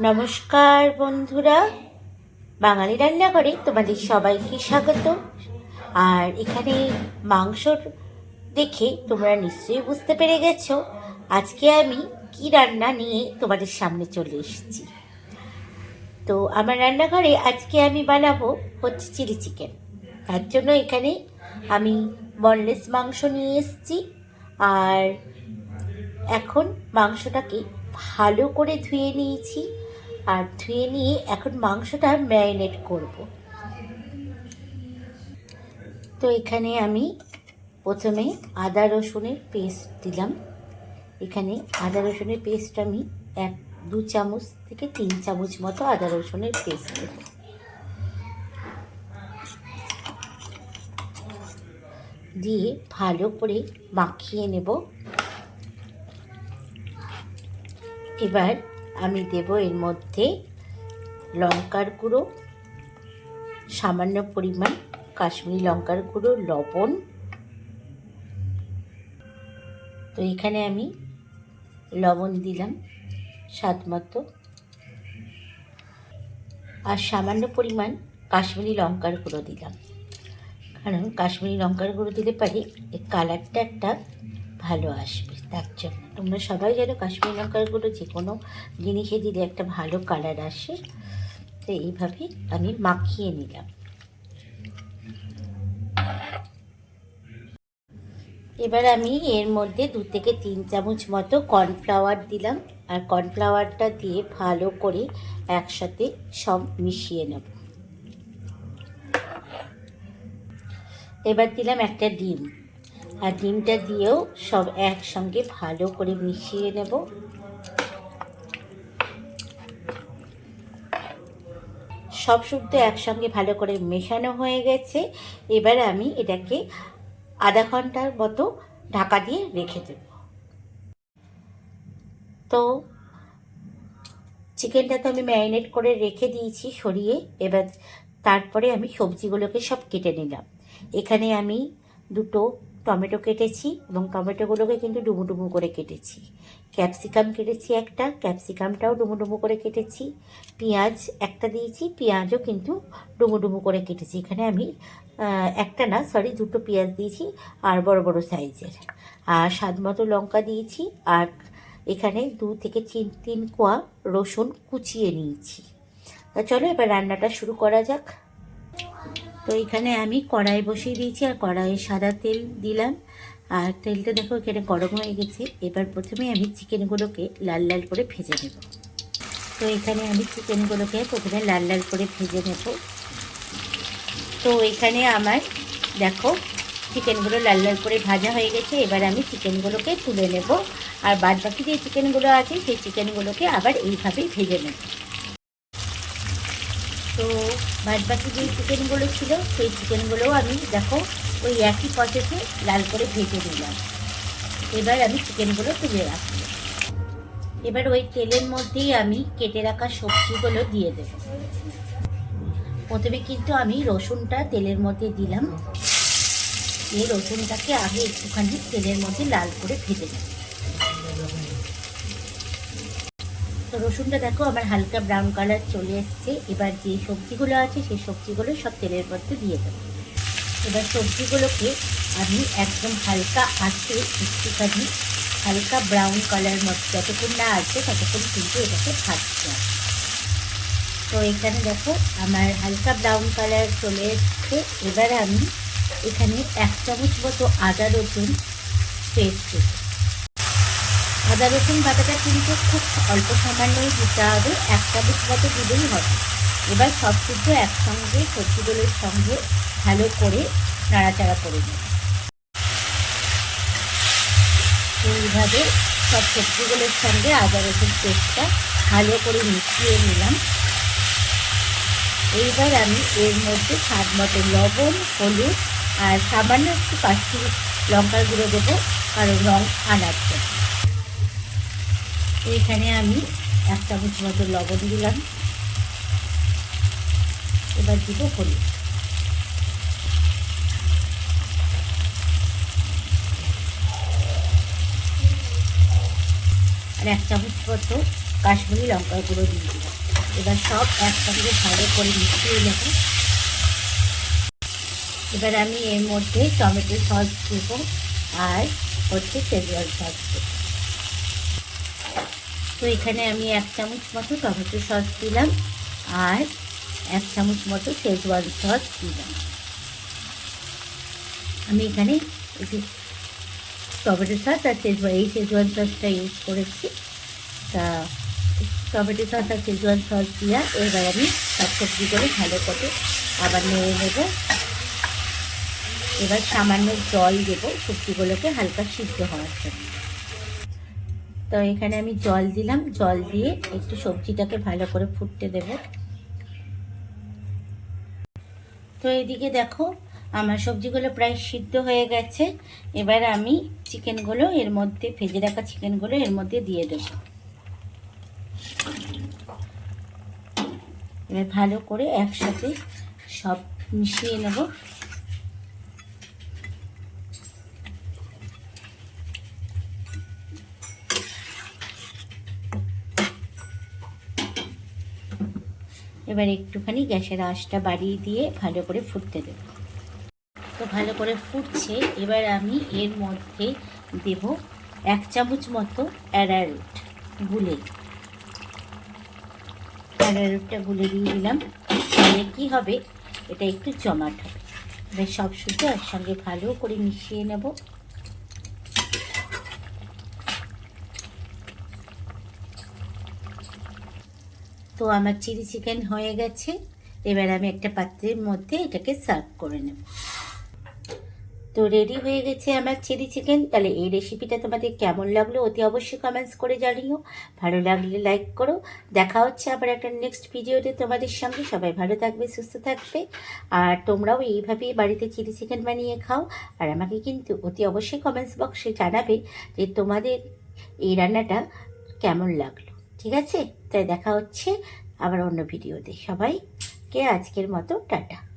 নমস্কার বন্ধুরা, বাঙালি রান্নাঘরে তোমাদের সবাইকে স্বাগত। আর এখানে মাংস দেখে তোমরা নিশ্চয়ই বুঝতে পেরে গেছো আজকে আমি কি রান্না নিয়ে তোমাদের সামনে চলে এসেছি। তো আমার রান্নাঘরে আজকে আমি বানাবো হচ্ছে চিলি চিকেন। তার জন্য এখানে আমি বনলেস মাংস নিয়ে এসেছি। আর এখন মাংসটাকে ভালো করে ধুয়ে নিয়েছি। আর ধুয়ে নিয়ে এখন মাংসটা ম্যারিনেট করব। তো এখানে আমি প্রথমে আদা রসুনের পেস্ট দিলাম। এখানে আদা রসুনের পেস্ট আমি এক, দু চামচ থেকে তিন চামচ মতো আদা রসুনের পেস্ট দেব। দিয়ে ভালো করে মাখিয়ে নেব। এবার আমি দেব এর মধ্যে লঙ্কার গুঁড়ো, সামান্য পরিমাণ কাশ্মীরি লঙ্কার গুঁড়ো, লবণ। তো এখানে আমি লবণ দিলাম স্বাদ মতো। আর সামান্য পরিমাণ কাশ্মীরি লঙ্কার গুঁড়ো দিলাম। কারণ কাশ্মীরি লঙ্কার গুঁড়ো দিলে পারে এর কালারটা একটা ভালো আসবে। জন্য। তোমরা সবাই জানো কাশ্মীর লঙ্কার গুঁড়ো যে কোনো জিনিসে দিলে একটা ভালো কালার আসে, তো এইভাবে আমি মাখিয়ে নিলাম। এবার আমি এর মধ্যে দু থেকে তিন চামচ মতো কর্নফ্লাওয়ার দিলাম, আর কর্নফ্লাওয়ারটা দিয়ে ভালো করে একসাথে সব মিশিয়ে নেব। এবার দিলাম একটা ডিম। আর ডিমটা দিয়েও সব একসঙ্গে ভালো করে মিশিয়ে নেব। সব শুদ্ধ একসঙ্গে ভালো করে মেশানো হয়ে গেছে। এবার আমি এটাকে আধা ঘণ্টার মতো ঢাকা দিয়ে রেখে দেব। তো চিকেনটা তো আমি ম্যারিনেট করে রেখে দিয়েছি সরিয়ে। এবার তারপরে আমি সবজিগুলোকে সব কেটে নিলাম। এখানে আমি দুটো টমেটো কেটেছি এবং টমেটোগুলোকে কিন্তু ডুমু ডুমু করে কেটেছি। ক্যাপসিকাম কেটেছি একটা, ক্যাপসিকামটাও ডুমু ডুমু করে কেটেছি। পেঁয়াজ একটা দিয়েছি, পেঁয়াজও কিন্তু ডুমু ডুমু করে কেটেছি। এখানে আমি একটা না সরি দুটো পেঁয়াজ দিয়েছি আর বড় বড় সাইজের। আর স্বাদ মতো লঙ্কা দিয়েছি আর এখানে দু থেকে তিন তিন কোয়া রসুন কুচিয়ে নিয়েছি। তা চলো এবার রান্নাটা শুরু করা যাক। তো এখানে আমি কড়াই বসিয়ে দিয়েছি আর কড়াইয়ে সাদা তেল দিলাম। আর তেলটা দেখো এখানে গরম হয়ে গেছে। এবার প্রথমে আমি চিকেনগুলোকে লাল লাল করে ভেজে নেব। তো এখানে আমি চিকেনগুলোকে প্রথমে লাল লাল করে ভেজে নেব। তো এখানে আমার দেখো চিকেনগুলো লাল লাল করে ভাজা হয়ে গেছে। এবার আমি চিকেনগুলোকে তুলে নেব। আর বাদ বাকি যে চিকেনগুলো আছে, সেই চিকেনগুলোকে আবার এইভাবেই ভেজে নেব। তো বাদ বাকি যে চিকেনগুলো ছিল, সেই চিকেনগুলোও আমি, দেখো, ওই একই প্রসেসে লাল করে ভেজে নিলাম। এবার আমি চিকেনগুলো তুলে রাখব। এবার ওই তেলের মধ্যেই আমি কেটে রাখা সবজিগুলো দিয়ে দেব। প্রথমে কিন্তু আমি রসুনটা তেলের মধ্যে দিলাম। এই রসুনটাকে আগে একটুখানি তেলের মধ্যে লাল করে ভেজে নেব। তো রসুনটা দেখো, আমার হালকা ব্রাউন কালার চলে এসছে। এবার যে সবজিগুলো আছে, সেই সবজিগুলো সব তেলের মধ্যে দিয়ে দেবো। এবার সবজিগুলোকে আমি একদম হালকা আছে একটুখানি, হালকা ব্রাউন কালার মতো যতক্ষণ না আছে, ততক্ষণ কিন্তু এটাকে ভাজতে হবে। তো এখানে দেখো, আমার হালকা ব্রাউন কালার চলে এসছে। এবার আমি এখানে এক চামচ মতো আদা রসুন পেস্ট দেবো আদা, রসুন বাটাটা কিন্তু খুব অল্প সামান্যই দিতে হবে। এক চামচ মতো দিলেই হবে। এবার সব কিছু একসঙ্গে সবজিগুলোর সঙ্গে ভালো করে নাড়াচাড়া করে নেব এইভাবে সব সবজিগুলোর সঙ্গে আদা, রসুন পেস্টটা ভালো করে মিশিয়ে নিলাম। এইবার আমি এর মধ্যে স্বাদ মতো লবণ, হলুদ আর সামান্য একটু কাশ্মীরি লঙ্কার গুঁড়ো দেবো, কারণ রং আনার জন্য এইখানে আমি এক চামচ মতো লবণ দিলাম। এবার দিব হলুদ। আর এক চামচ মতো কাশ্মীরি লঙ্কার গুঁড়ো দিয়ে দিলাম। এবার সব একসঙ্গে ভালো করে মিশিয়ে নেব। এবার আমি এর মধ্যে টমেটো সস দেবো আর হচ্ছে সেজওয়ান সস দেবো। তো এখানে আমি এক চামচ মতো টমেটো সস দিলাম আর এক চামচ মতো শেজওয়ান সস দিলাম। আমি এখানে একটু টমেটো সস আর শেজওয়ান, এই শেজওয়ান সসটা ইউজ করেছি। তা টমেটো সস আর শেজওয়ান সস দিয়া এবার আমি সব সবজি করে ভালো করে আবার নেড়ে নেব। এবার সামান্য জল দেবো সবজিগুলোকে হালকা সিদ্ধ হওয়ার জন্য। তো এখানে আমি জল দিলাম, জল দিয়ে একটু সবজিটাকে ভালো করে ফুটতে দেব। তো এদিকে দেখো, আমার সবজিগুলো প্রায় সিদ্ধ হয়ে গেছে। এবার আমি চিকেনগুলো এর মধ্যে, ভেজে রাখা চিকেনগুলো এর মধ্যে দিয়ে দেব। এবার ভালো করে একসাথে সব মিশিয়ে নেব। এবার একটুখানি গ্যাসের আঁচটা বাড়িয়ে দিয়ে ভালো করে ফুটতে দেব। তো ভালো করে ফুটছে, এবার আমি এর মধ্যে দেব এক চামচ মতো অ্যারারুট গুলে। অ্যারারুটটা গুলে দিয়ে দিলাম। তাহলে কী হবে? এটা একটু জমাট হবে। এবার সব শুধু একসঙ্গে ভালো করে মিশিয়ে নেব। তো আমার চিলি চিকেন হয়ে গেছে। এবার আমি একটা পাত্রের মধ্যে এটাকে সার্ভ করে নেব। তো রেডি হয়ে গেছে আমার চিলি চিকেন। তাহলে এই রেসিপিটা তোমাদের কেমন লাগল অতি অবশ্যই কমেন্টস করে জানিও। ভালো লাগলে লাইক করো। দেখা হচ্ছে আবার একটা নেক্সট ভিডিওতে তোমাদের সঙ্গে। সবাই ভালো থাকবে, সুস্থ থাকবে। আর তোমরাও এইভাবেই বাড়িতে চিলি চিকেন বানিয়ে খাও। আর আমাকে কিন্তু অতি অবশ্যই কমেন্টস বক্সে জানাবে যে তোমাদের এই রান্নাটা কেমন লাগল। ঠিক আছে? তাই দেখা হচ্ছে আবার অন্য ভিডিওতে সবাইকে আজকের মতো টাটা।